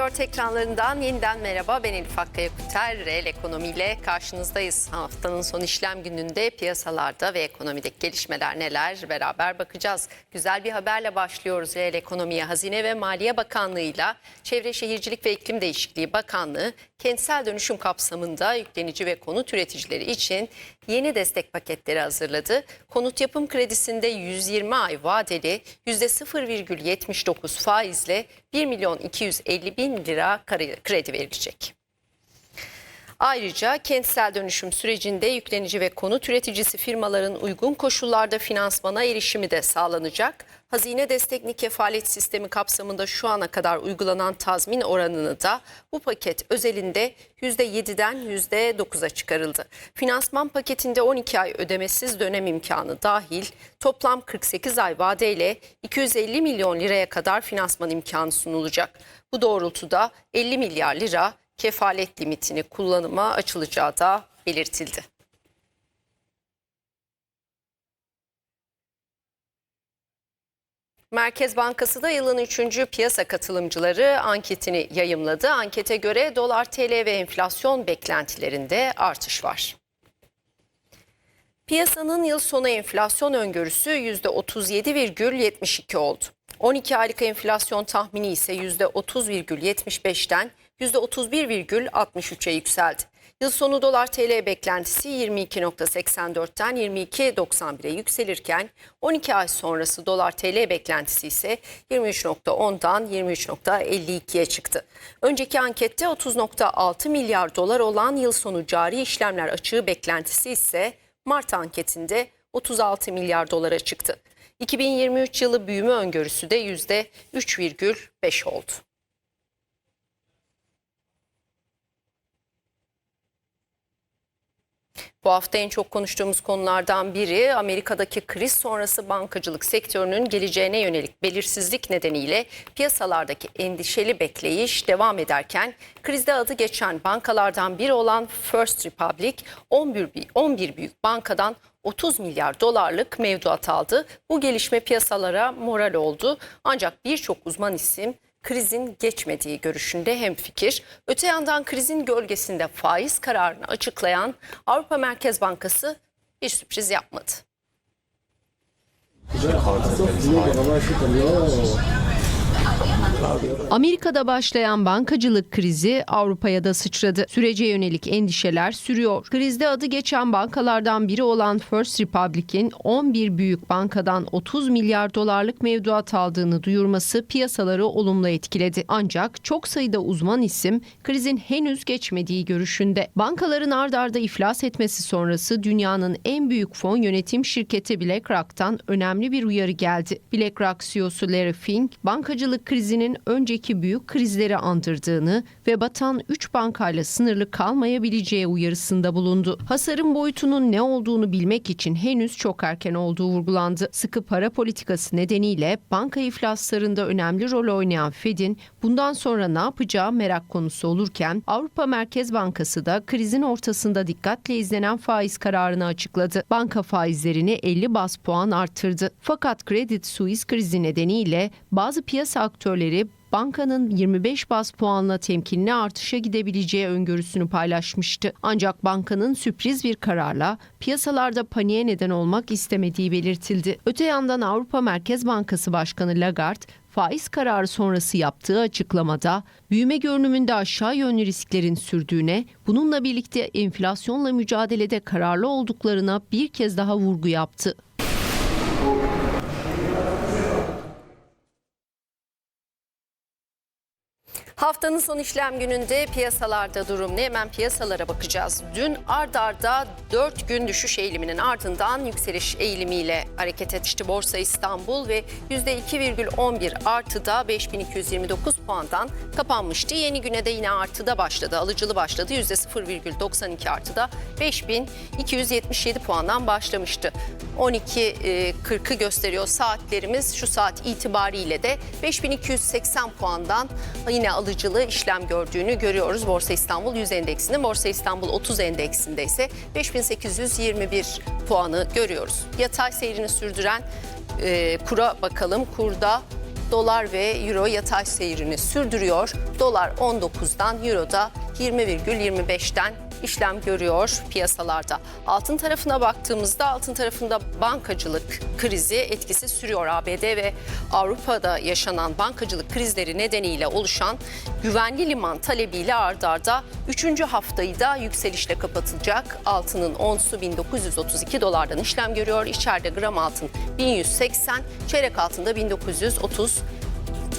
24 ekranlarından yeniden merhaba. Ben Elif Akkaya Kuter. Reel Ekonomi ile karşınızdayız. Haftanın son işlem gününde piyasalarda ve ekonomideki gelişmeler neler beraber bakacağız. Güzel bir haberle başlıyoruz Reel Ekonomiye. Hazine ve Maliye Bakanlığı'yla Çevre Şehircilik ve İklim Değişikliği Bakanlığı kentsel dönüşüm kapsamında yüklenici ve konut üreticileri için yeni destek paketleri hazırladı. Konut yapım kredisinde 120 ay vadeli %0,79 faizle 1 milyon 250 bin lira kredi verilecek. Ayrıca kentsel dönüşüm sürecinde yüklenici ve konut üreticisi firmaların uygun koşullarda finansmana erişimi de sağlanacak. Hazine destekli kefalet sistemi kapsamında şu ana kadar uygulanan tazmin oranını da bu paket özelinde %7'den %9'a çıkarıldı. Finansman paketinde 12 ay ödemesiz dönem imkanı dahil toplam 48 ay vadeyle 250 milyon liraya kadar finansman imkanı sunulacak. Bu doğrultuda 50 milyar lira kefalet limitini kullanıma açılacağı da belirtildi. Merkez Bankası da yılın 3. piyasa katılımcıları anketini yayımladı. Ankete göre dolar TL ve enflasyon beklentilerinde artış var. Piyasanın yıl sonu enflasyon öngörüsü %37,72 oldu. 12 aylık enflasyon tahmini ise %30,75'ten %31,63'e yükseldi. Yıl sonu dolar TL beklentisi 22.84'ten 22.91'e yükselirken 12 ay sonrası dolar TL beklentisi ise 23.10'dan 23.52'ye çıktı. Önceki ankette 30.6 milyar dolar olan yıl sonu cari işlemler açığı beklentisi ise Mart anketinde 36 milyar dolara çıktı. 2023 yılı büyüme öngörüsü de %3,5 oldu. Bu hafta en çok konuştuğumuz konulardan biri Amerika'daki kriz sonrası bankacılık sektörünün geleceğine yönelik belirsizlik nedeniyle piyasalardaki endişeli bekleyiş devam ederken krizde adı geçen bankalardan biri olan First Republic 11, 11 büyük bankadan 30 milyar dolarlık mevduat aldı. Bu gelişme piyasalara moral oldu. Ancak birçok uzman isim krizin geçmediği görüşünde hemfikir. Öte yandan krizin gölgesinde faiz kararını açıklayan Avrupa Merkez Bankası bir sürpriz yapmadı. Amerika'da başlayan bankacılık krizi Avrupa'ya da sıçradı. Sürece yönelik endişeler sürüyor. Krizde adı geçen bankalardan biri olan First Republic'in 11 büyük bankadan 30 milyar dolarlık mevduat aldığını duyurması piyasaları olumlu etkiledi. Ancak çok sayıda uzman isim krizin henüz geçmediği görüşünde. Bankaların ard arda iflas etmesi sonrası dünyanın en büyük fon yönetim şirketi BlackRock'tan önemli bir uyarı geldi. BlackRock CEO'su Larry Fink, bankacılık krizinin önceki büyük krizleri andırdığını ve batan 3 bankayla sınırlı kalmayabileceği uyarısında bulundu. Hasarın boyutunun ne olduğunu bilmek için henüz çok erken olduğu vurgulandı. Sıkı para politikası nedeniyle banka iflaslarında önemli rol oynayan Fed'in bundan sonra ne yapacağı merak konusu olurken Avrupa Merkez Bankası da krizin ortasında dikkatle izlenen faiz kararını açıkladı. Banka faizlerini 50 bas puan arttırdı. Fakat Credit Suisse krizi nedeniyle bazı piyasa aktörleri bankanın 25 bas puanla temkinli artışa gidebileceği öngörüsünü paylaşmıştı. Ancak bankanın sürpriz bir kararla piyasalarda paniğe neden olmak istemediği belirtildi. Öte yandan Avrupa Merkez Bankası Başkanı Lagarde faiz kararı sonrası yaptığı açıklamada büyüme görünümünde aşağı yönlü risklerin sürdüğüne, bununla birlikte enflasyonla mücadelede kararlı olduklarına bir kez daha vurgu yaptı. Haftanın son işlem gününde piyasalarda durum ne? Hemen piyasalara bakacağız. Dün ard arda 4 gün düşüş eğiliminin ardından yükseliş eğilimiyle hareket etmişti Borsa İstanbul ve %2,11 artıda 5229 puandan kapanmıştı. Yeni güne de yine artıda başladı. Alıcılı başladı. %0,92 artıda 5277 puandan başlamıştı. 12.40'ı gösteriyor saatlerimiz. Şu saat itibariyle de 5280 puandan yine alıcılı işlem gördüğünü görüyoruz. Borsa İstanbul 100 endeksinde, Borsa İstanbul 30 endeksinde ise 5821 puanı görüyoruz. Yatay seyrini sürdüren e, kura bakalım. Kurda Dolar ve Euro yatay seyrini sürdürüyor. Dolar 19'dan, Euro da 20,25'ten işlem görüyor piyasalarda. Altın tarafına baktığımızda altın tarafında bankacılık krizi etkisi sürüyor. ABD ve Avrupa'da yaşanan bankacılık krizleri nedeniyle oluşan güvenli liman talebiyle ard arda 3. haftayı da yükselişle kapatılacak. Altının onsu 1932 dolardan işlem görüyor. İçeride gram altın 1180, çeyrek altında 1930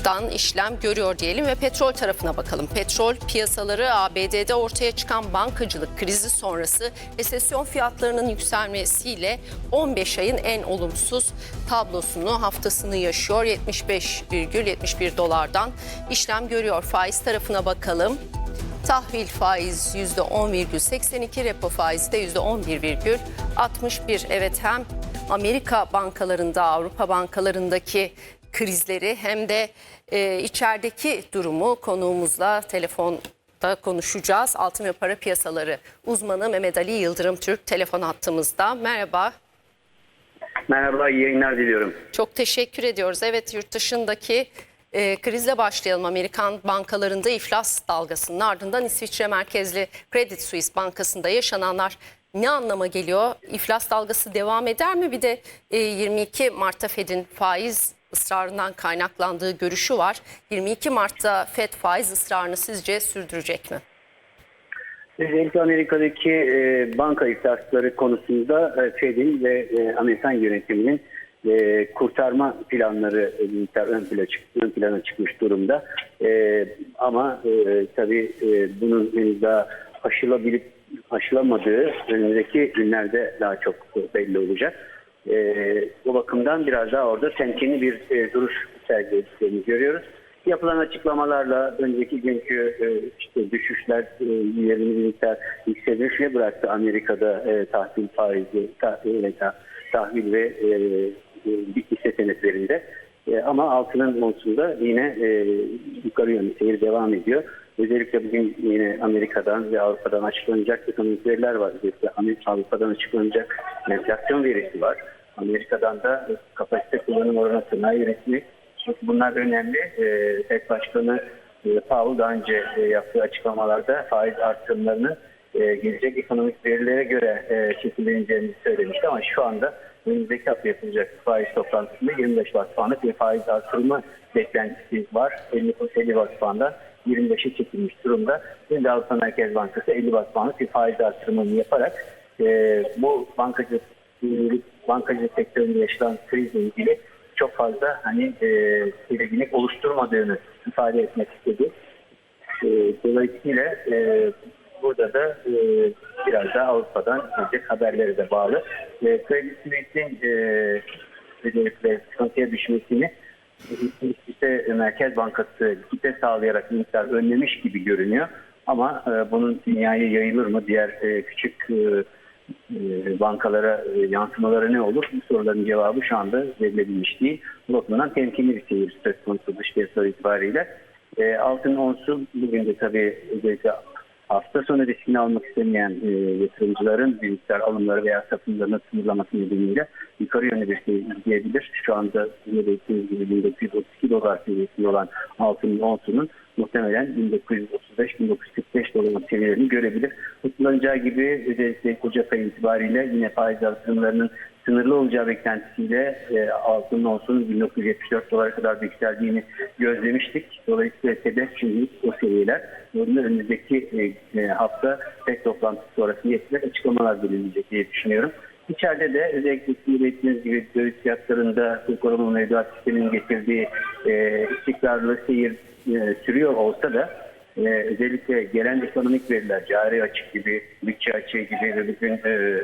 dan işlem görüyor diyelim ve petrol tarafına bakalım. Petrol piyasaları ABD'de ortaya çıkan bankacılık krizi sonrası resesyon fiyatlarının yükselmesiyle 15 ayın en olumsuz tablosunu haftasını yaşıyor. 75,71 dolardan işlem görüyor. Faiz tarafına bakalım. Tahvil faiz %10,82, repo faizi de %11,61. Evet hem Amerika bankalarında, Avrupa bankalarındaki krizleri hem de e, içerideki durumu konuğumuzla telefonda konuşacağız. Altın ve para piyasaları uzmanı Mehmet Ali Yıldırım Türk telefon hattımızda. Merhaba. Merhaba, iyi yayınlar diliyorum. Çok teşekkür ediyoruz. Evet yurt dışındaki e, krizle başlayalım. Amerikan bankalarında iflas dalgasının ardından İsviçre merkezli Credit Suisse Bankası'nda yaşananlar ne anlama geliyor? İflas dalgası devam eder mi? Bir de e, 22 Mart'ta Fed'in faiz ısrarından kaynaklandığı görüşü var. 22 Mart'ta Fed faiz ısrarını sizce sürdürecek mi? Özellikle Amerika'daki e, banka iflasları konusunda e, Fed'in ve e, Amerikan yönetiminin kurtarma planları e, ön, plana, çık, ön plana çıkmış durumda. Ama e, tabii bunun henüz daha aşılabilip aşılamadığı önümüzdeki günlerde daha çok belli olacak. E, o bakımdan biraz daha orada temkinli bir e, duruş sergilediklerini görüyoruz. Yapılan açıklamalarla önceki günkü e, işte düşüşler e, yerini miktar yükselişe bıraktı Amerika'da e, tahvil faizi, tahvil ta- tahvil ve e, e, hisse senetlerinde. E, ama altının onsunda yine e, yukarı yönlü seyir devam ediyor. Özellikle bugün yine Amerika'dan ve Avrupa'dan açıklanacak ekonomik veriler var. Özellikle Avrupa'dan açıklanacak enflasyon verisi var. Amerika'dan da kapasite kullanım oranı sanayi üretimi. Çünkü bunlar önemli. FED Başkanı e, Powell daha önce e, yaptığı açıklamalarda faiz artırımlarının e, gelecek ekonomik verilere göre e, şekilleneceğini söylemişti ama şu anda önümüzdeki hafta yapılacak faiz toplantısında 25 bas puanlık bir faiz artırımı beklentisi var. 50, 50 bas puandan 25'e çekilmiş durumda. Şimdi Avrupa Merkez Bankası 50 bas puanlık bir faiz artırımını yaparak e, bu bankacılık bankacılık sektöründe yaşanan krizle ilgili çok fazla hani e, tedirginlik oluşturmadığını ifade etmek istedi. E, dolayısıyla e, burada da e, biraz daha Avrupa'dan gelecek haberlere de bağlı. E, Credit Suisse'in e, özellikle sıkıntıya düşmesini işte Merkez Bankası likite sağlayarak miktar önlemiş gibi görünüyor. Ama e, bunun dünyaya yayılır mı? Diğer e, küçük e, e, bankalara e, yansımaları ne olur? Bu soruların cevabı şu anda verilebilmiş değil. Bu bakımdan temkinli bir seyir söz konusu dış piyasalar itibariyle. E, altın onsu bugün de tabii özellikle hafta sonu riskini almak istemeyen e, yatırımcıların miktar alımları veya satımlarını sınırlaması nedeniyle yukarı yönlü bir şey izleyebilir. Şu anda yine gibi 1932 dolar seviyesinde olan altının onsunun muhtemelen 1935-1945 dolar seviyelerini görebilir. Tutunacağı gibi özellikle Ocak ayı itibariyle yine faiz artırımlarının sınırlı olacağı beklentisiyle e, altının olsun 1974 dolara kadar yükseldiğini gözlemiştik. Dolayısıyla hedef şimdi o seviyeler. Bunun önümüzdeki e, e, hafta tek toplantı sonrası yetkiler açıklamalar belirleyecek diye düşünüyorum. İçeride de özellikle sizin ettiğiniz gibi döviz fiyatlarında Türk Koruma Mevduat Sistemi'nin getirdiği e, istikrarlı seyir e, sürüyor olsa da e, özellikle gelen ekonomik veriler, cari açık gibi, bütçe açığı gibi ve bugün e,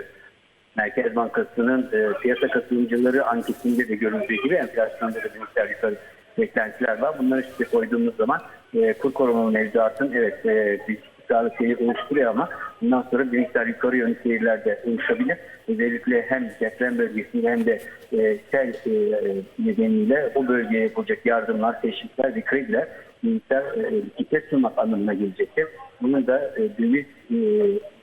Merkez Bankası'nın e, piyasa katılımcıları anketinde de görüldüğü gibi enflasyonda da miktar yukarı beklentiler var. Bunları üstüne koyduğumuz zaman e, kur korumalı mevduatın evet e, bir istikrarlı seyir oluşturuyor ama bundan sonra bir miktar yukarı yönlü seyirler de oluşabilir. Özellikle hem deprem bölgesinde hem de e, sel e, nedeniyle o bölgeye yapılacak yardımlar, teşvikler ve krediler bir miktar e, likit sunmak anlamına gelecektir. Bunu da e, döviz e,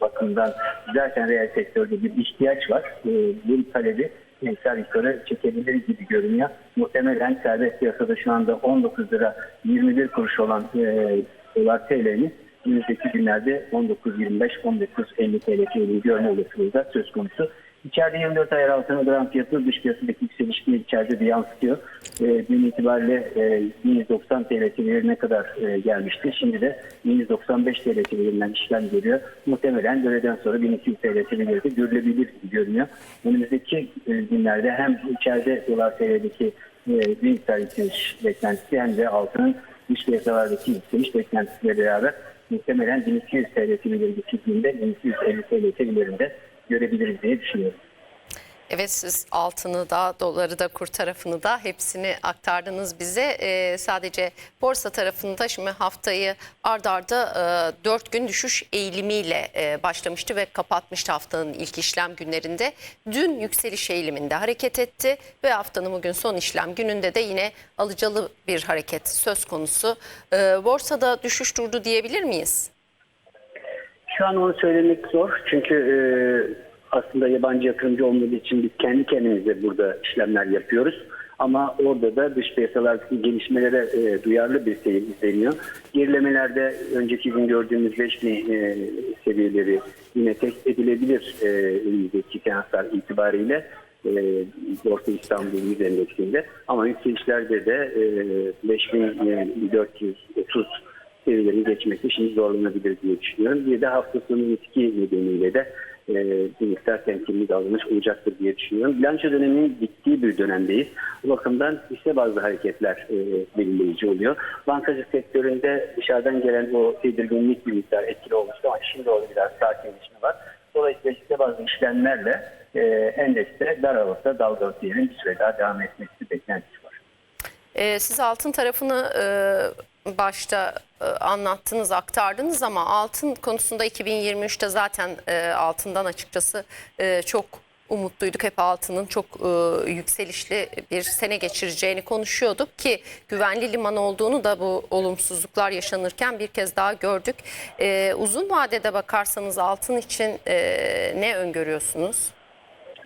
bakımından zaten reel sektörde bir ihtiyaç var. E, bu talebi miktar yukarı çekebilir gibi görünüyor. Muhtemelen serbest piyasada şu anda 19 lira 21 kuruş olan e, TL'nin önümüzdeki günlerde 19.25-19.50 TL görme olasılığı da söz konusu. İçeride 24 ay altına gram fiyatı dış piyasadaki yükselişini içeride de yansıtıyor. E, dün itibariyle e, 190 TL seviyelerine kadar e, gelmişti. Şimdi de 195 TL seviyelerinden işlem görüyor. Muhtemelen öğleden sonra 1200 TL seviyeleri de görülebilir gibi görünüyor. Önümüzdeki e, günlerde hem içeride dolar TL'deki e, bir miktar yükseliş beklentisi hem de altının dış piyasalardaki yükseliş beklentisiyle beraber muhtemelen 1200 TL seviyeleri geçildiğinde 1250 TL seviyelerinde görebiliriz diye düşünüyorum. Evet siz altını da doları da kur tarafını da hepsini aktardınız bize. Ee, sadece borsa tarafında şimdi haftayı ard arda e, 4 gün düşüş eğilimiyle e, başlamıştı ve kapatmıştı haftanın ilk işlem günlerinde. Dün yükseliş eğiliminde hareket etti ve haftanın bugün son işlem gününde de yine alıcılı bir hareket söz konusu. Ee, borsada düşüş durdu diyebilir miyiz? Şu an onu söylemek zor. Çünkü e, aslında yabancı yatırımcı olmadığı için biz kendi kendimize burada işlemler yapıyoruz. Ama orada da dış piyasalardaki gelişmelere e, duyarlı bir seyir izleniyor. Gerilemelerde önceki gün gördüğümüz 5000 e, seviyeleri yine test edilebilir e, önümüzdeki seanslar itibariyle. E, Borsa İstanbul Yüz Endeksinde. Ama yükselişlerde de e, 5430 seviyelerini geçmekte şimdi zorlanabilir diye düşünüyorum. Bir de hafta sonu etki nedeniyle de e, bir miktar temkinli davranış olacaktır diye düşünüyorum. Bilanço döneminin bittiği bir dönemdeyiz. Bu bakımdan hisse bazlı hareketler e, belirleyici oluyor. Bankacılık sektöründe dışarıdan gelen o tedirginlik bir miktar etkili olmuştu ama şimdi orada biraz sakinleşme var. Dolayısıyla hisse bazlı işlemlerle e, endekste dar aralıkta dalgalı seyirin bir süre daha devam etmesi beklentisi var. Ee, siz altın tarafını e, başta e, anlattınız, aktardınız ama altın konusunda 2023'te zaten e, altından açıkçası e, çok umutluyduk. Hep altının çok e, yükselişli bir sene geçireceğini konuşuyorduk ki güvenli liman olduğunu da bu olumsuzluklar yaşanırken bir kez daha gördük. Uzun vadede bakarsanız altın için ne öngörüyorsunuz?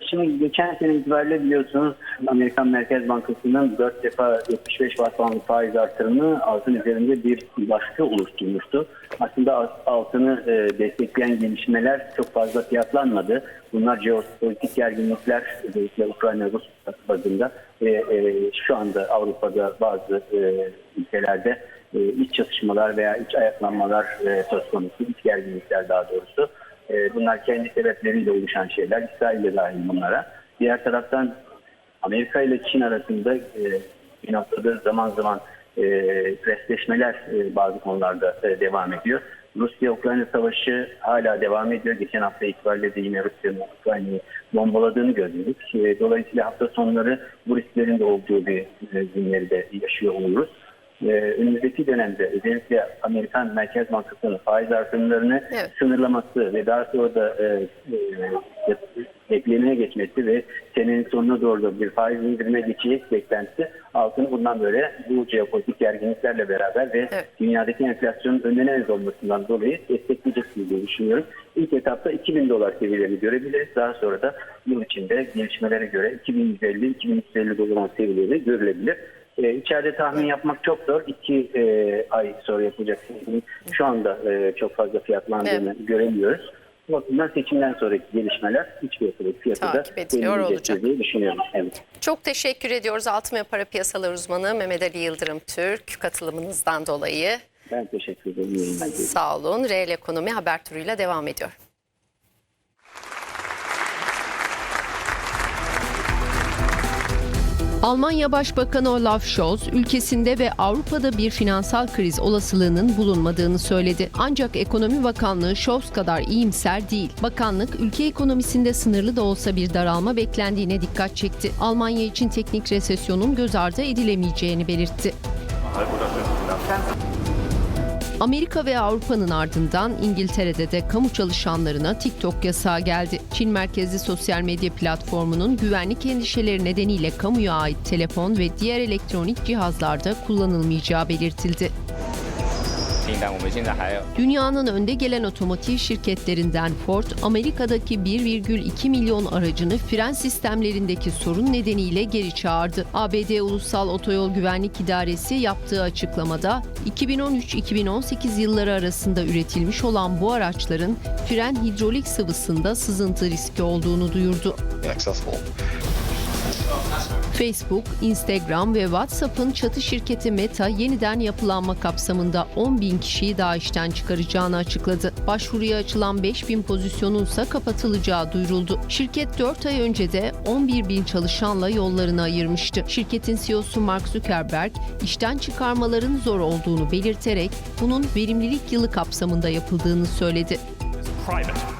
Şimdi geçen sene itibariyle biliyorsunuz Amerikan Merkez Bankası'nın 4 defa 75 bas puanlı faiz artırımı altın üzerinde bir baskı oluşturmuştu. Aslında altını e, destekleyen gelişmeler çok fazla fiyatlanmadı. Bunlar jeopolitik gerginlikler özellikle Ukrayna-Rus bazında ve e, şu anda Avrupa'da bazı e, ülkelerde iç çatışmalar veya iç ayaklanmalar söz konusu, iç gerginlikler daha doğrusu. E, bunlar kendi sebepleriyle oluşan şeyler. İsrail de dahil bunlara. Diğer taraftan Amerika ile Çin arasında e, bir noktada zaman zaman e, e, bazı konularda devam ediyor. Rusya-Ukrayna savaşı hala devam ediyor. Geçen hafta itibariyle de yine Rusya'nın Ukrayna'yı bombaladığını gördük. Dolayısıyla hafta sonları bu risklerin de olduğu bir e, günleri de yaşıyor oluruz. Ee, önümüzdeki dönemde özellikle Amerikan Merkez Bankası'nın faiz artımlarını Evet. sınırlaması ve daha sonra da e, e, beklemeye geçmesi ve senenin sonuna doğru da bir faiz indirime geçecek beklentisi altını bundan böyle bu jeopolitik gerginliklerle beraber ve Evet. dünyadaki enflasyonun önlenemez olmasından dolayı destekleyecek diye düşünüyorum. İlk etapta 2000 dolar seviyelerini görebiliriz. Daha sonra da yıl içinde gelişmelere göre 2150-2350 dolar seviyeleri görülebilir. Ee, içeride tahmin yapmak çok zor. İki e, ay sonra yapılacak seçimin şu anda e, çok fazla fiyatlandığını göremiyoruz. Bu bakımdan seçimden sonraki gelişmeler iç piyasada Takip ediliyor belirleyecektir olacak. diye düşünüyorum. Evet. Çok teşekkür ediyoruz altın ve para piyasalar uzmanı Mehmet Ali Yıldırım Türk katılımınızdan dolayı. Ben teşekkür ederim. Sağ olun. Reel Ekonomi haber turuyla devam ediyor. Almanya Başbakanı Olaf Scholz, ülkesinde ve Avrupa'da bir finansal kriz olasılığının bulunmadığını söyledi. Ancak Ekonomi Bakanlığı Scholz kadar iyimser değil. Bakanlık, ülke ekonomisinde sınırlı da olsa bir daralma beklendiğine dikkat çekti. Almanya için teknik resesyonun göz ardı edilemeyeceğini belirtti. Amerika ve Avrupa'nın ardından İngiltere'de de kamu çalışanlarına TikTok yasağı geldi. Çin merkezli sosyal medya platformunun güvenlik endişeleri nedeniyle kamuya ait telefon ve diğer elektronik cihazlarda kullanılmayacağı belirtildi. Dünyanın önde gelen otomotiv şirketlerinden Ford, Amerika'daki 1,2 milyon aracını fren sistemlerindeki sorun nedeniyle geri çağırdı. ABD Ulusal Otoyol Güvenlik İdaresi yaptığı açıklamada 2013-2018 yılları arasında üretilmiş olan bu araçların fren hidrolik sıvısında sızıntı riski olduğunu duyurdu. Facebook, Instagram ve WhatsApp'ın çatı şirketi Meta yeniden yapılanma kapsamında 10 bin kişiyi daha işten çıkaracağını açıkladı. Başvuruya açılan 5 bin pozisyonun ise kapatılacağı duyuruldu. Şirket 4 ay önce de 11 bin çalışanla yollarını ayırmıştı. Şirketin CEO'su Mark Zuckerberg, işten çıkarmaların zor olduğunu belirterek bunun verimlilik yılı kapsamında yapıldığını söyledi. private.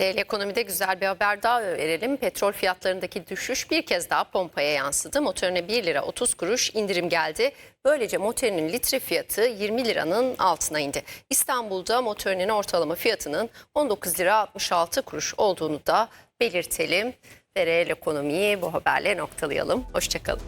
Reel ekonomide güzel bir haber daha verelim. Petrol fiyatlarındaki düşüş bir kez daha pompaya yansıdı. Motorine 1 lira 30 kuruş indirim geldi. Böylece motorinin litre fiyatı 20 liranın altına indi. İstanbul'da motorinin ortalama fiyatının 19 lira 66 kuruş olduğunu da belirtelim. Ve reel ekonomiyi bu haberle noktalayalım. Hoşçakalın.